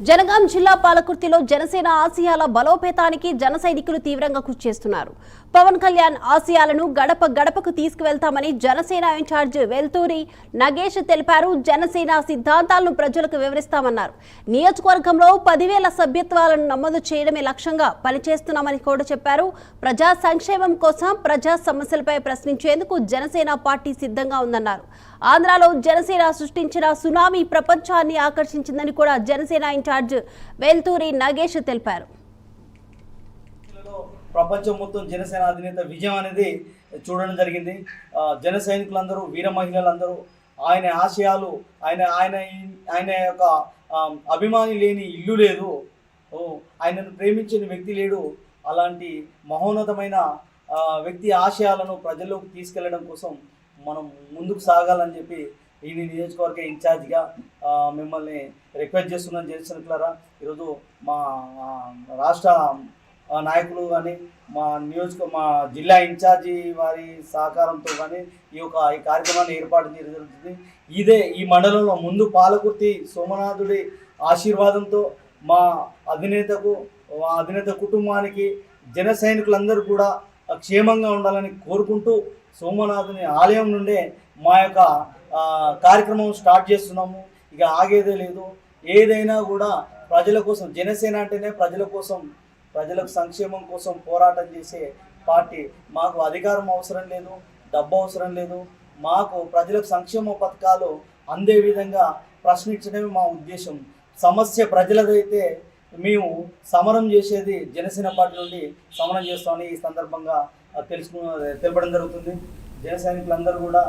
జనగాం జిల్లా పాలకుర్తిలో జనసేన ఆశయాల బలోపేతానికి జన సైనికులు తీవ్రంగా కృషి చేస్తున్నారు. పవన్ కళ్యాణ్ ఆశయాలను గడప గడపకు తీసుకువెళ్తామని జనసేన ఇన్ఛార్జ్ వెల్తూరి నగేష్ తెలిపారు. జనసేన సిద్ధాంతాలను ప్రజలకు వివరిస్తామన్నారు. నియోజకవర్గంలో పదివేల సభ్యత్వాలను నమోదు చేయడమే లక్ష్యంగా పనిచేస్తున్నామని కూడా చెప్పారు. ప్రజా సంక్షేమం కోసం ప్రజా సమస్యలపై ప్రశ్నించేందుకు జనసేన పార్టీ సిద్ధంగా ఉందన్నారు. ఆంధ్రాలో జనసేన సృష్టించిన సునామీ ప్రపంచాన్ని ఆకర్షించిందని కూడా జనసేన ఇన్ఛార్జ్ వెల్తూరి నగేష్ తెలిపారు. ప్రపంచం మొత్తం జనసేన అధినేత విజయం అనేది చూడడం జరిగింది. జన సైనికులందరూ వీర మహిళలందరూ ఆయన ఆశయాలు ఆయన ఆయన ఆయన యొక్క అభిమాని లేని ఇల్లు లేదు. ఓ ఆయనను ప్రేమించిన వ్యక్తి లేడు. అలాంటి మహోన్నతమైన వ్యక్తి ఆశయాలను ప్రజల్లోకి తీసుకెళ్ళడం కోసం మనం ముందుకు సాగాలని చెప్పి ఈ నియోజకవర్గ ఇన్ఛార్జ్గా మిమ్మల్ని రిక్వెస్ట్ చేస్తున్నాను జనసేనకులారా ఈరోజు మా రాష్ట్ర నాయకులు కానీ మా నియోజక మా జిల్లా ఇన్ఛార్జి వారి సహకారంతో కానీ ఈ యొక్క ఈ కార్యక్రమాన్ని ఏర్పాటు చేయడం జరుగుతుంది. ఇదే ఈ మండలంలో ముందు పాలకుర్తి సోమనాథుడి ఆశీర్వాదంతో మా అధినేతకు మా అధినేత కుటుంబానికి జన సైనికులందరూ కూడా క్షేమంగా ఉండాలని కోరుకుంటూ సోమనాథుని ఆలయం నుండే మా యొక్క కార్యక్రమం స్టార్ట్ చేస్తున్నాము. ఇక ఆగేదే లేదు. ఏదైనా కూడా ప్రజల కోసం జనసేన అంటేనే ప్రజల కోసం ప్రజలకు సంక్షేమం కోసం పోరాటం చేసే పార్టీ మాకు అధికారం అవసరం లేదు డబ్బు అవసరం లేదు. మాకు ప్రజలకు సంక్షేమ పథకాలు అందే విధంగా ప్రశ్నించడమే మా ఉద్దేశం. సమస్య ప్రజలదైతే మేము సమరం చేసేది జనసేన పార్టీ నుండి సమరం చేస్తామని ఈ సందర్భంగా తెలుసుకు తెలపడం జరుగుతుంది. జన సైనికులందరూ కూడా